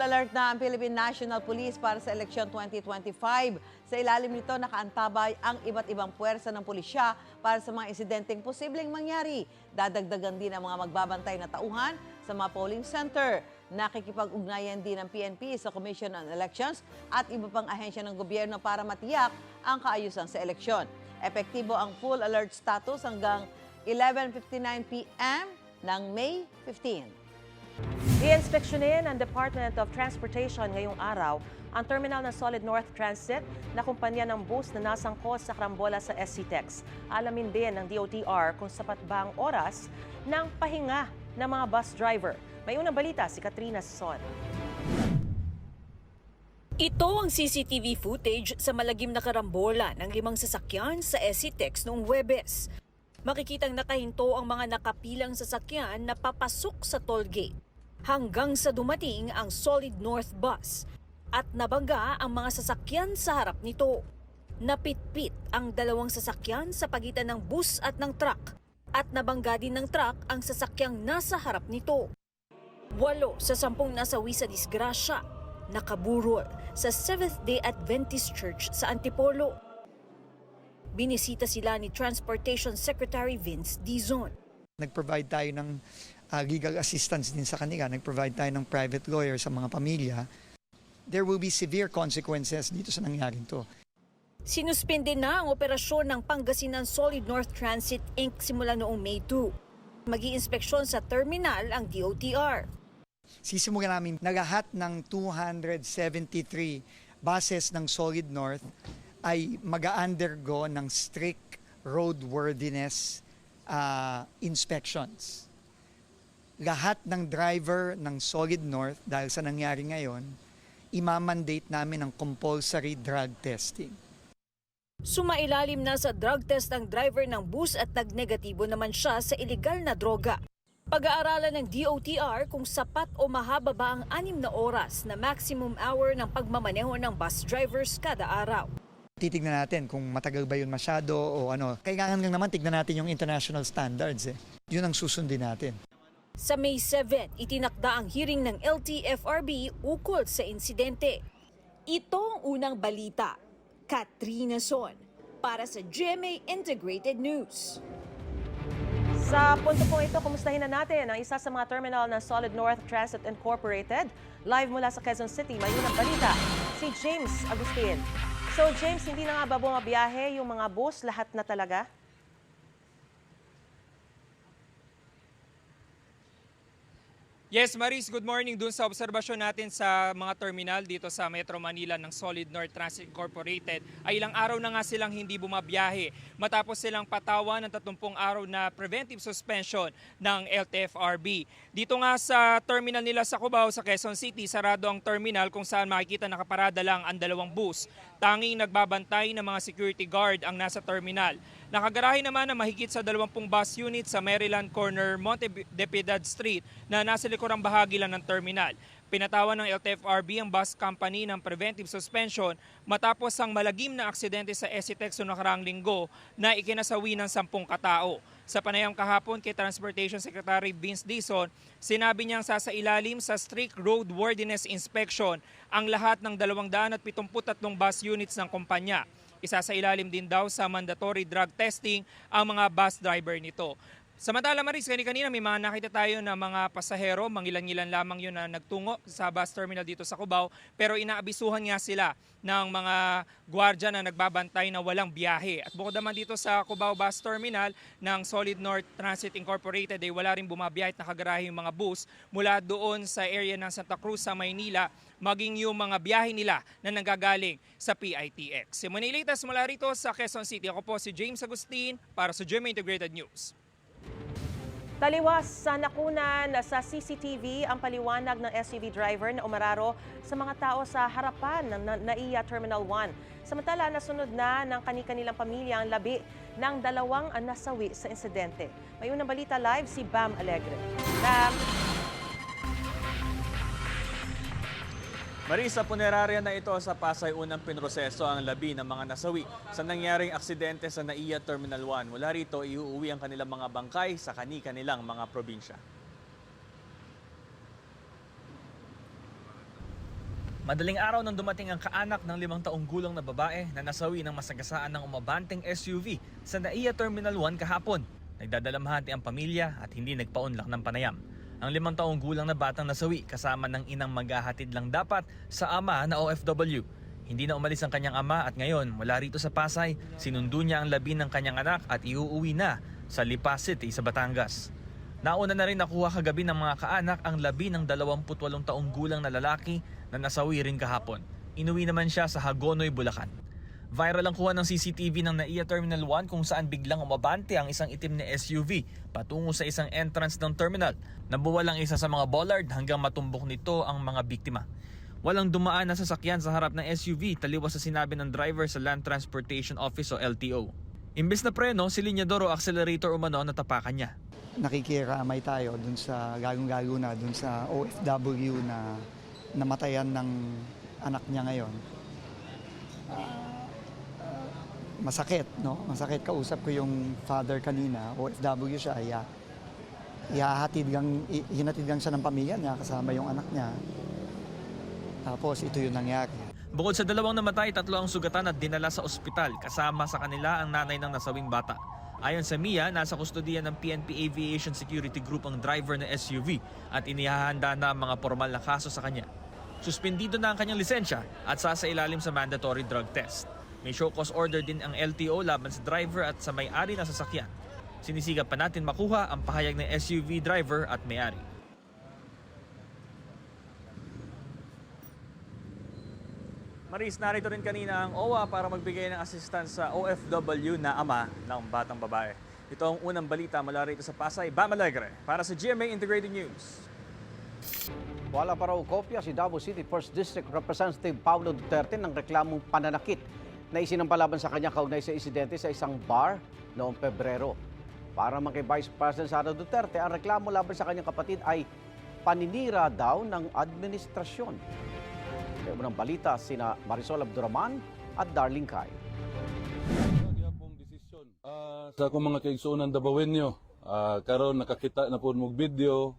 Full alert na ang Philippine National Police para sa eleksyon 2025. Sa ilalim nito, nakaantabay ang iba't ibang puwersa ng pulisya para sa mga insidenteng posibleng mangyari. Dadagdagan din ang mga magbabantay na tauhan sa mga polling center. Nakikipag-ugnayan din ng PNP sa Commission on Elections at iba pang ahensya ng gobyerno para matiyak ang kaayusan sa eleksyon. Epektibo ang full alert status hanggang 11.59 p.m. ng May 15. Iinspeksyonin ng Department of Transportation ngayong araw ang terminal ng Solid North Transit na kumpanya ng bus na nasangkot sa karambola sa SCTEX. Alamin din ng DOTR kung sapat ba ang oras ng pahinga ng mga bus driver. May unang balita si Katrina Son. Ito ang CCTV footage sa malagim na karambola ng limang sasakyan sa SCTEX noong Webes. Makikitang nakahinto ang mga nakapilang sasakyan na papasok sa toll gate hanggang sa dumating ang Solid North Bus at nabangga ang mga sasakyan sa harap nito. Napitpit ang dalawang sasakyan sa pagitan ng bus at ng truck at nabangga din ng truck ang sasakyang nasa harap nito. Walo sa sampung nasawi sa disgrasya, nakaburol sa Seventh-day Adventist Church sa Antipolo. Binisita sila ni Transportation Secretary Vince Dizon. Nag-provide tayo ng uh, legal assistance din sa kanila. Nag-provide tayo ng private lawyer sa mga pamilya. There will be severe consequences dito sa nangyaring to. Sinuspinde na ang operasyon ng Pangasinan Solid North Transit Inc. simula noong May 2. Mag-iinspeksyon sa terminal ang DOTR. Sisimulan namin na lahat ng 273 buses ng Solid North ay mag-undergo ng strict roadworthiness uh, inspections. Lahat ng driver ng Solid North, dahil sa nangyari ngayon, imamandate namin ang compulsory drug testing. Sumailalim na sa drug test ang driver ng bus at nagnegatibo naman siya sa ilegal na droga. Pag-aaralan ng DOTR kung sapat o mahaba ba ang anim na oras na maximum hour ng pagmamaneho ng bus drivers kada araw. Titignan natin kung matagal ba yun masyado o ano. Kailangan lang naman tignan natin yung international standards eh. Yun ang susundin natin. Sa May 7, itinakda ang hearing ng LTFRB ukol sa insidente. Ito ang unang balita. Katrina Son para sa GMA Integrated News. Sa punto po ito, kumustahin na natin ang isa sa mga terminal ng Solid North Transit Incorporated. Live mula sa Quezon City, may unang balita, si James Agustin. So James, hindi na nga ba bumabiyahe yung mga bus, lahat na talaga? Yes, Maris, good morning. Dun sa obserbasyon natin sa mga terminal dito sa Metro Manila ng Solid North Transit Incorporated ay ilang araw na nga silang hindi bumabiyahe matapos silang patawan ng 30 araw na preventive suspension ng LTFRB. Dito nga sa terminal nila sa Cubao sa Quezon City, sarado ang terminal kung saan makikita nakaparada lang ang dalawang bus. Tanging nagbabantay ng mga security guard ang nasa terminal. Nakagarahe naman na mahigit sa 20 bus unit sa Maryland Corner, Monte de Street na nasa likurang bahagi lang ng terminal. Pinatawan ng LTFRB ang bus company ng preventive suspension matapos ang malagim na aksidente sa SCTEX noong nakaraang linggo na ikinasawi ng 10 katao. Sa panayam kahapon kay Transportation Secretary Vince Dizon, sinabi niyang sasailalim sa strict roadworthiness inspection ang lahat ng 273 bus units ng kumpanya. Isa sa ilalim din daw sa mandatory drug testing ang mga bus driver nito. Samantala Maris, kani-kanina may mga nakita tayo na mga pasahero, mangilan-ngilan lamang yun na nagtungo sa bus terminal dito sa Cubao, pero inaabisuhan nga sila ng mga gwardya na nagbabantay na walang biyahe. At bukod naman dito sa Cubao Bus Terminal ng Solid North Transit Incorporated ay wala rin bumabiyahe at nakagarahe yung mga bus mula doon sa area ng Santa Cruz sa Maynila maging yung mga biyahe nila na nanggagaling sa PITX. Si Manilitas mula rito sa Quezon City. Ako po si James Agustin para sa GMA Integrated News. Taliwas sa nakunan sa CCTV ang paliwanag ng SUV driver na umararo sa mga tao sa harapan ng Na- NAIA Terminal 1. Samantala, nasunod na ng kani-kanilang pamilya ang labi ng dalawang nasawi sa insidente. May unang balita live si Bam Alegre. Bam, Marisa, punerarya na ito sa Pasay unang pinroseso ang labi ng mga nasawi sa nangyaring aksidente sa NAIA Terminal 1. Mula rito, iuuwi ang kanilang mga bangkay sa kani-kanilang mga probinsya. Madaling araw nang dumating ang kaanak ng limang taong gulang na babae na nasawi ng masagasaan ng umabanteng SUV sa NAIA Terminal 1 kahapon. Nagdadalamhati ang pamilya at hindi nagpaunlak ng panayam. Ang limang taong gulang na batang nasawi kasama ng inang maghahatid lang dapat sa ama na OFW. Hindi na umalis ang kanyang ama at ngayon mula rito sa Pasay, sinundo niya ang labi ng kanyang anak at iuuwi na sa Lipa City sa Batangas. Nauna na rin nakuha kagabi ng mga kaanak ang labi ng 28 taong gulang na lalaki na nasawi rin kahapon. Inuwi naman siya sa Hagonoy, Bulacan. Viral ang kuha ng CCTV ng NAIA Terminal 1 kung saan biglang umabante ang isang itim na SUV patungo sa isang entrance ng terminal. Nabuwal ang isa sa mga bollard hanggang matumbok nito ang mga biktima. Walang dumaan na sasakyan sa harap ng SUV taliwas sa sinabi ng driver sa Land Transportation Office o LTO. Imbes na preno, si Linyador o accelerator umano na tapakan niya. Nakikiramay tayo dun sa gagong-gago na dun sa OFW na namatayan ng anak niya ngayon. Masakit, no? Masakit. Kausap ko yung father kanina, OFW siya, iya, ihahatid gang, i- hinatid gang siya ng pamilya niya kasama yung anak niya. Tapos ito yung nangyari. Bukod sa dalawang namatay, tatlo ang sugatan at dinala sa ospital kasama sa kanila ang nanay ng nasawing bata. Ayon sa MIA, nasa kustodiya ng PNP Aviation Security Group ang driver ng SUV at inihahanda na ang mga formal na kaso sa kanya. Suspendido na ang kanyang lisensya at sasailalim sa mandatory drug test. May show cause order din ang LTO laban sa driver at sa may-ari ng sasakyan. Sinisigap pa natin makuha ang pahayag ng SUV driver at may-ari. Maris, narito rin kanina ang OWA para magbigay ng assistance sa OFW na ama ng batang babae. Ito ang unang balita mula rito sa Pasay, Bam Alegre. Para sa GMA Integrated News. Wala pa raw kopya si Davao City 1st District Representative Paulo Duterte ng reklamong pananakit na isinampalaban sa kanya kaugnay sa insidente sa isang bar noong Pebrero. Para kay Vice President Sara Duterte, ang reklamo laban sa kanyang kapatid ay paninira daw ng administrasyon. Kaya unang balita sina Marisol Abduraman at Darling Kai. Ah, sa akong mga kaigsuonan dabawenyo, ah, karon nakakita na po mong video,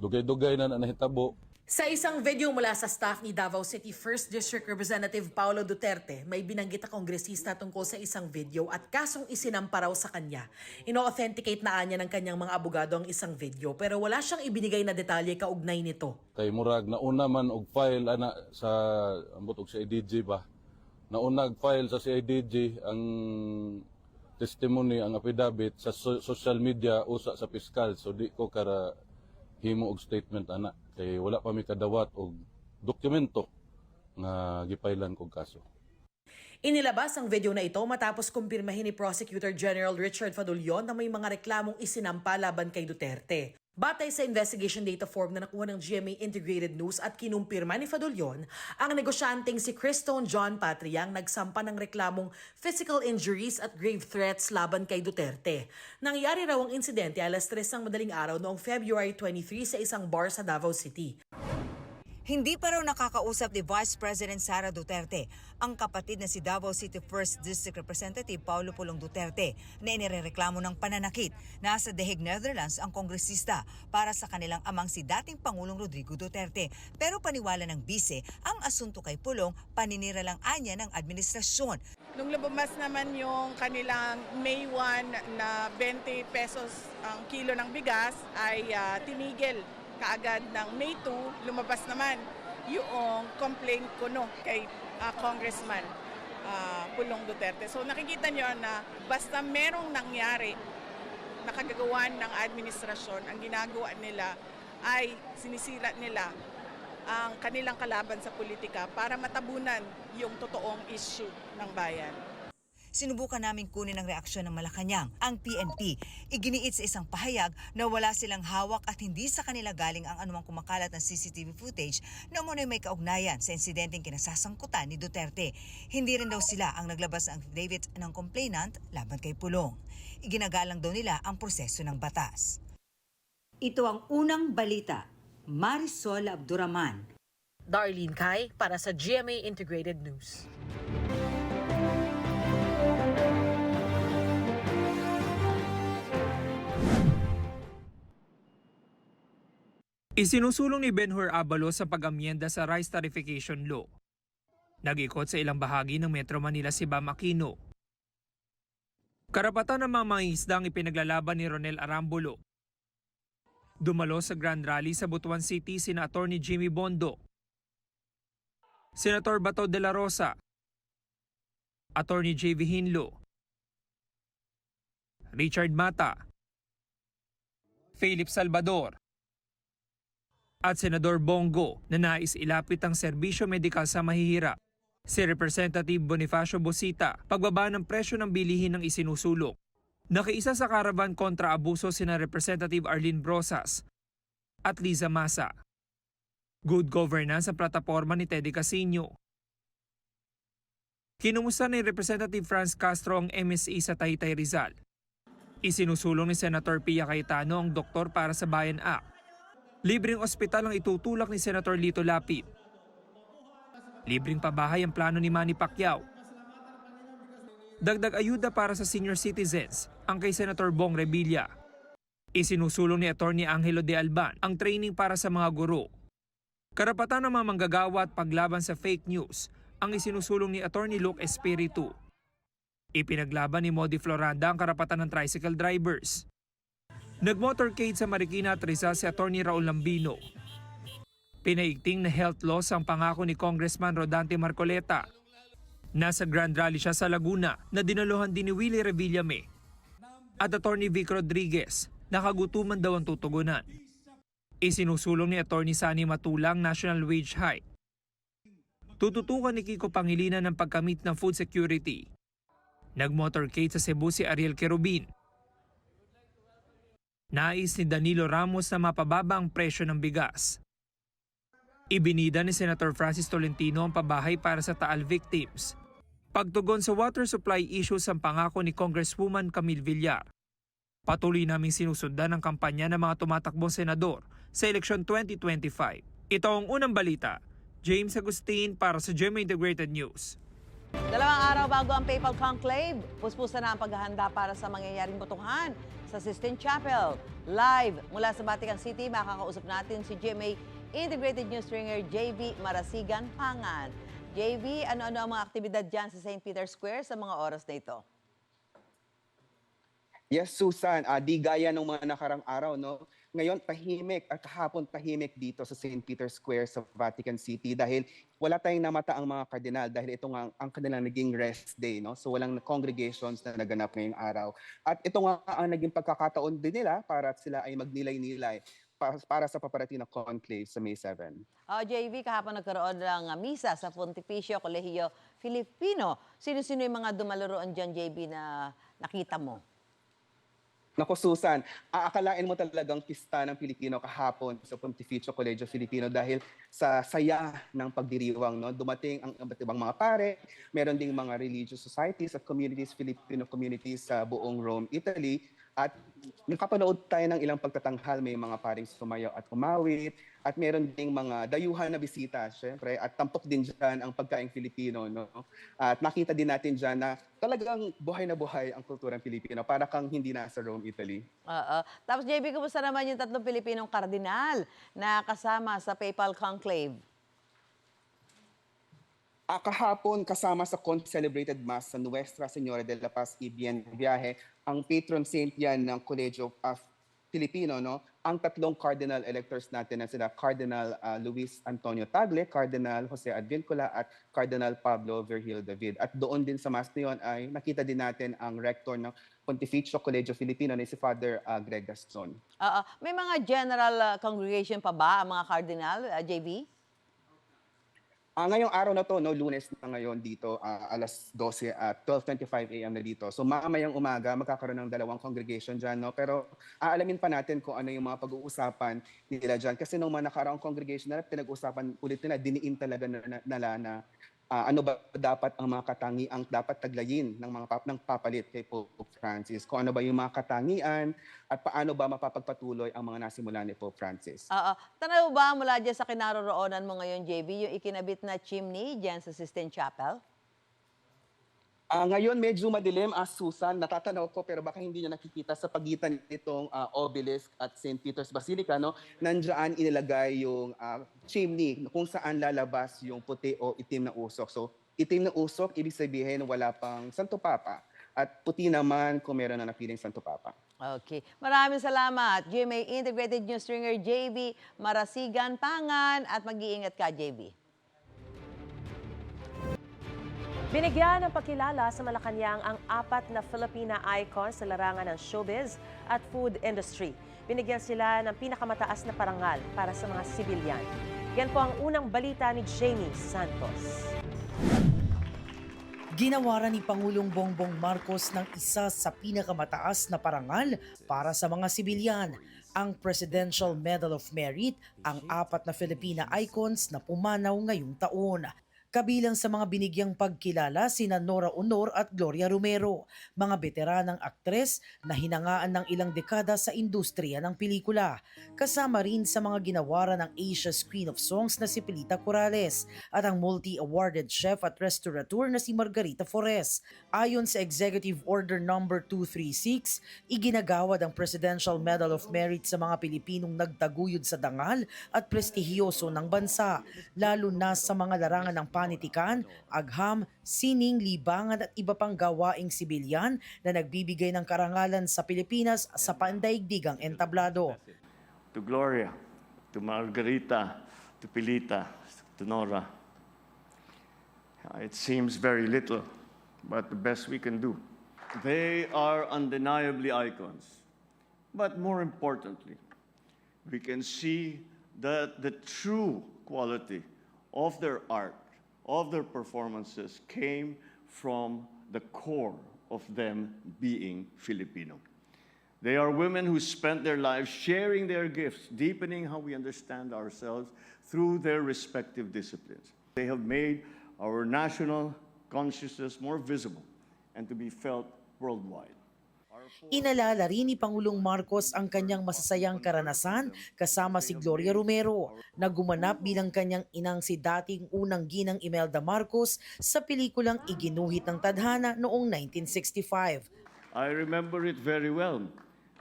dugay-dugay na nahitabo. Sa isang video mula sa staff ni Davao City 1st District Representative Paulo Duterte, may binanggit na kongresista tungkol sa isang video at kasong isinampa raw sa kanya. Ino-authenticate na anya ng kanyang mga abogado ang isang video pero wala siyang ibinigay na detalye kaugnay nito. Kay murag nauna man og file ana sa ambot og sa IDG ba. Nauna og file sa CIDG ang testimony ang affidavit sa so- social media usa sa piskal so di ko kara himo og statement ana kay wala pa mi kadawat og dokumento nga gipailan kog kaso. Inilabas ang video na ito matapos kumpirmahin ni Prosecutor General Richard Fadulion na may mga reklamong isinampa laban kay Duterte. Batay sa investigation data form na nakuha ng GMA Integrated News at kinumpirma ni Fadulion, ang negosyanteng si Christone John Patria ang nagsampa ng reklamong physical injuries at grave threats laban kay Duterte. Nangyari raw ang insidente alas 3 ng madaling araw noong February 23 sa isang bar sa Davao City. Hindi pa raw nakakausap ni Vice President Sara Duterte ang kapatid na si Davao City 1st District Representative Paulo Pulong Duterte na inirereklamo ng pananakit. Nasa The Hague, Netherlands ang kongresista para sa kanilang amang si dating Pangulong Rodrigo Duterte. Pero paniwala ng bise, ang asunto kay Pulong paninira lang anya ng administrasyon. Nung lumabas naman yung kanilang May 1 na 20 pesos ang kilo ng bigas ay ah, tinigil kaagad ng May 2, lumabas naman yung complaint ko no kay ah, Congressman ah, Pulong Duterte. So nakikita nyo na basta merong nangyari nakagagawan ng administrasyon, ang ginagawa nila ay sinisira nila ang kanilang kalaban sa politika para matabunan yung totoong issue ng bayan. Sinubukan namin kunin ang reaksyon ng Malacanang, ang PNP. Iginiit sa isang pahayag na wala silang hawak at hindi sa kanila galing ang anumang kumakalat ng CCTV footage na muna may kaugnayan sa insidenteng kinasasangkutan ni Duterte. Hindi rin daw sila ang naglabas ng affidavit ng complainant laban kay Pulong. Iginagalang daw nila ang proseso ng batas. Ito ang unang balita. Marisol Abduraman, Darlene Kai para sa GMA Integrated News. Isinusulong ni Benhur Abalos sa pag-amyenda sa rice tarification law. Nag-ikot sa ilang bahagi ng Metro Manila si Bam. Karapatan ng mga mangingisdang ipinaglalaban ni Ronel Arambolo. Dumalo sa Grand Rally sa Butuan City sina Attorney Jimmy Bondo, Senator Bato de la Rosa, Attorney J.V. Hinlo, Richard Mata, Philip Salvador, at Senador Bongo na nais ilapit ang serbisyo medikal sa mahihirap. Si Representative Bonifacio Bosita, pagbaba ng presyo ng bilihin ng isinusulong. Nakiisa sa karavan kontra abuso sina Representative Arlene Brosas at Liza Masa. Good governance sa plataforma ni Teddy Casino. Kinumusta ni Representative Franz Castro ang MSE sa Taytay Rizal. Isinusulong ni Senator Pia Cayetano ang Doktor para sa Bayan Act. Libreng ospital ang itutulak ni Senator Lito Lapid. Libreng pabahay ang plano ni Manny Pacquiao. Dagdag ayuda para sa senior citizens ang kay Senator Bong Revilla. Isinusulong ni Attorney Angelo de Alban ang training para sa mga guro. Karapatan ng mga manggagawa at paglaban sa fake news ang isinusulong ni Attorney Luke Espiritu. Ipinaglaban ni Modi Floranda ang karapatan ng tricycle drivers. Nagmotorcade sa Marikina at Rizal si Attorney Raul Lambino. Pinaigting na health loss ang pangako ni Congressman Rodante Marcoleta. Nasa Grand Rally siya sa Laguna na dinaluhan din ni Willie Revillame. At Attorney Vic Rodriguez, nakagutuman daw ang tutugunan. Isinusulong ni Attorney Sani Matulang national wage hike. Tututukan ni Kiko Pangilinan ng pagkamit ng food security. Nagmotorcade sa Cebu si Ariel Kerubin. Nais ni Danilo Ramos na mapababa ang presyo ng bigas. Ibinida ni Senator Francis Tolentino ang pabahay para sa Taal victims. Pagtugon sa water supply issues ang pangako ni Congresswoman Camille Villar. Patuloy naming sinusundan ang kampanya ng mga tumatakbong senador sa eleksyon 2025. Ito ang unang balita. James Agustin para sa GMA Integrated News. Dalawang araw bago ang PayPal Conclave, puspusan na ang paghahanda para sa mangyayaring botohan sa Sistine Chapel. Live mula sa Vatican City, makakausap natin si GMA Integrated News Stringer JV Marasigan Pangan. JV, ano-ano ang mga aktibidad dyan sa St. Peter's Square sa mga oras na ito? Yes, Susan, ah, di gaya ng mga nakarang araw, no? Ngayon, tahimik at kahapon tahimik dito sa St. Peter's Square sa Vatican City dahil wala tayong namata ang mga kardinal dahil ito nga ang kanilang naging rest day, no? So walang congregations na naganap ngayong araw. At ito nga ang naging pagkakataon din nila para sila ay magnilay-nilay para, sa paparating na conclave sa May 7. Oh, JV, kahapon nagkaroon ng misa sa Pontificio Colegio Filipino. Sino-sino yung mga dumaloroon dyan, JV, na nakita mo? Nako Susan, aakalain mo talagang pista ng Pilipino kahapon sa Pontificio Colegio Filipino dahil sa saya ng pagdiriwang. No? Dumating ang iba't ibang mga pare, meron ding mga religious societies at communities, Filipino communities sa buong Rome, Italy. At nakapanood tayo ng ilang pagtatanghal, may mga paring sumayaw at umawit, at meron ding mga dayuhan na bisita, syempre, at tampok din dyan ang pagkaing Filipino. No? At nakita din natin dyan na talagang buhay na buhay ang kulturang Pilipino, para kang hindi nasa Rome, Italy. Oo. Tapos JB, kumusta naman yung tatlong Pilipinong kardinal na kasama sa PayPal Conclave? Ah, kahapon kasama sa con-celebrated mass sa Nuestra Señora de la Paz y Bien Viaje, ang patron saint yan ng Colegio of Filipino, no? Ang tatlong cardinal electors natin na sila Cardinal ah, Luis Antonio Tagle, Cardinal Jose Advincula at Cardinal Pablo Virgil David. At doon din sa mass na yun ay nakita din natin ang rector ng Pontificio Colegio Filipino ni si Father ah, Greg Gaston. Oo. May mga general uh, congregation pa ba ang mga cardinal, uh, JB? Ah, ngayong araw na to, no, lunes na ngayon dito, ah, alas 12 at 12.25 a.m. na dito. So mamayang umaga, magkakaroon ng dalawang congregation dyan. No? Pero aalamin pa natin kung ano yung mga pag-uusapan nila dyan. Kasi nung mga nakaraang congregation nila, pinag-uusapan ulit nila, diniin talaga na, na, nila na ah, ano ba dapat ang mga katangiang dapat taglayin ng mga pap, ng papalit kay Pope Francis. Kung ano ba yung mga katangian at paano ba mapapagpatuloy ang mga nasimulan ni Pope Francis. Oo. Tanaw ba mula dyan sa kinaroroonan mo ngayon, JB, yung ikinabit na chimney dyan sa Sistine Chapel? Ah, ngayon medyo madilim as Susan, natatanaw ko pero baka hindi niyo nakikita sa pagitan nitong ah, obelisk at St. Peter's Basilica, no? Nandiyan inilagay yung ah, chimney kung saan lalabas yung puti o itim na usok. So, itim na usok, ibig sabihin wala pang Santo Papa. At puti naman kung meron na napiling Santo Papa. Okay. Maraming salamat. GMA Integrated News Stringer JB Marasigan Pangan at mag-iingat ka JB. Binigyan ng pagkilala sa Malacanang ang apat na Filipina icons sa larangan ng showbiz at food industry. Binigyan sila ng pinakamataas na parangal para sa mga sibilyan. Yan po ang unang balita ni Jamie Santos. Ginawaran ni Pangulong Bongbong Marcos ng isa sa pinakamataas na parangal para sa mga sibilyan, ang Presidential Medal of Merit, ang apat na Filipina icons na pumanaw ngayong taon. Kabilang sa mga binigyang pagkilala sina Nora Honor at Gloria Romero, mga veteranang aktres na hinangaan ng ilang dekada sa industriya ng pelikula. Kasama rin sa mga ginawaran ng Asia's Queen of Songs na si Pilita Corrales at ang multi-awarded chef at restaurateur na si Margarita Forres. Ayon sa Executive Order No. 236, iginagawad ang Presidential Medal of Merit sa mga Pilipinong nagtaguyod sa dangal at prestihiyoso ng bansa, lalo na sa mga larangan ng panitikan, agham, sining, libangan at iba pang gawaing sibilyan na nagbibigay ng karangalan sa Pilipinas sa pandaigdigang entablado. to Gloria, to Margarita, to Pilita, to Nora. It seems very little, but the best we can do. They are undeniably icons. But more importantly, we can see that the true quality of their art, of their performances, came from the core of them being Filipino. They are women who spent their lives sharing their gifts, deepening how we understand ourselves through their respective disciplines. They have made our national consciousness more visible and to be felt worldwide. Inalala rin ni Pangulong Marcos ang kanyang masasayang karanasan kasama si Gloria Romero na gumanap bilang kanyang inang si dating unang ginang Imelda Marcos sa pelikulang Iginuhit ng Tadhana noong 1965. I remember it very well.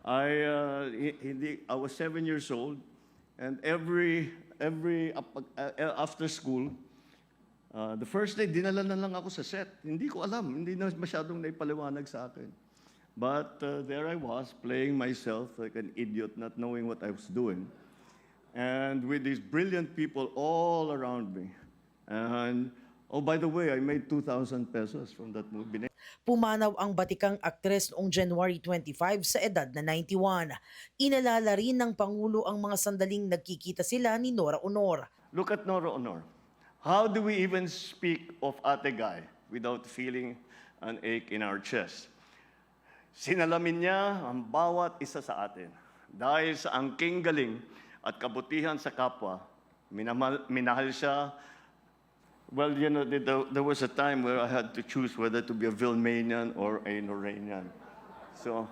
I, uh, hi- hindi, I was seven years old, and every, every uh, after school, uh, the first day, dinala na lang ako sa set. Hindi ko alam, hindi na masyadong naipaliwanag sa akin. But uh, there I was, playing myself like an idiot, not knowing what I was doing. And with these brilliant people all around me. And, oh, by the way, I made 2,000 pesos from that movie. Pumanaw ang batikang aktres noong January 25 sa edad na 91. Inalala rin ng Pangulo ang mga sandaling nagkikita sila ni Nora Honor. Look at Nora Honor. How do we even speak of Ate Guy without feeling an ache in our chest? Sinalamin niya ang bawat isa sa atin. Dahil sa angking galing at kabutihan sa kapwa, minamal, minahal siya. Well, you know, there, was a time where I had to choose whether to be a Vilmanian or a Noranian. So,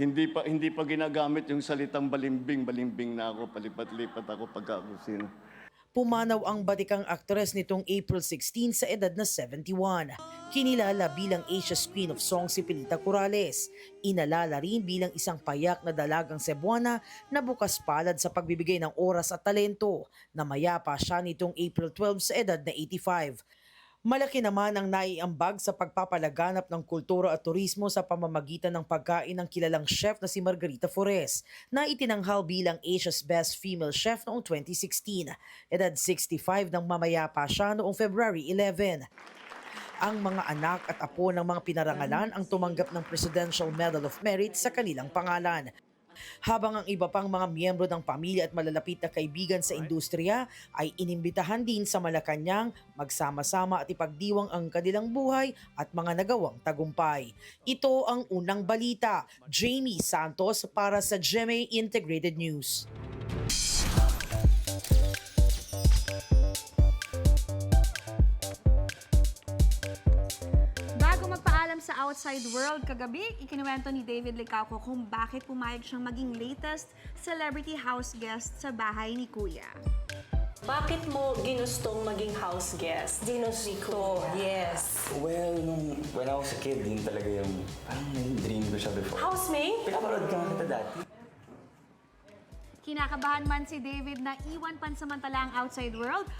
hindi pa hindi pa ginagamit yung salitang balimbing, balimbing na ako, palipat-lipat ako pagka ako sino. Pumanaw ang batikang aktres nitong April 16 sa edad na 71. Kinilala bilang Asia's Queen of Song si Pilita Corrales. Inalala rin bilang isang payak na dalagang Cebuana na bukas palad sa pagbibigay ng oras at talento. Namayapa siya nitong April 12 sa edad na 85. Malaki naman ang naiambag sa pagpapalaganap ng kultura at turismo sa pamamagitan ng pagkain ng kilalang chef na si Margarita Forres na itinanghal bilang Asia's Best Female Chef noong 2016. Edad 65 nang mamayapa siya noong February 11. Ang mga anak at apo ng mga pinarangalan ang tumanggap ng Presidential Medal of Merit sa kanilang pangalan. Habang ang iba pang mga miyembro ng pamilya at malalapit na kaibigan sa industriya ay inimbitahan din sa Malacanang magsama-sama at ipagdiwang ang kanilang buhay at mga nagawang tagumpay. Ito ang unang balita. Jamie Santos para sa GMA Integrated News. Outside world kagabi, ikinuwento ni David Licauco kung bakit pumayag siyang maging latest celebrity house guest sa bahay ni Kuya. Bakit mo ginustong maging house guest? Ginusto, yes. Well, nung when I was as a kid, yun talaga yung parang naging dream ko siya before. Housemate? Pinapanood ka kita dati. Kinakabahan man si David na iwan pansamantala ang outside world.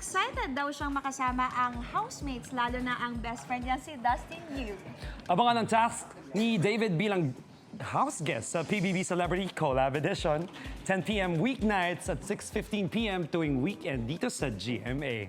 Excited daw siyang makasama ang housemates, lalo na ang best friend niya si Dustin Yu. Abangan ang task ni David bilang house guest sa PBB Celebrity Collab Edition. 10pm weeknights at 6.15pm tuwing weekend dito sa GMA.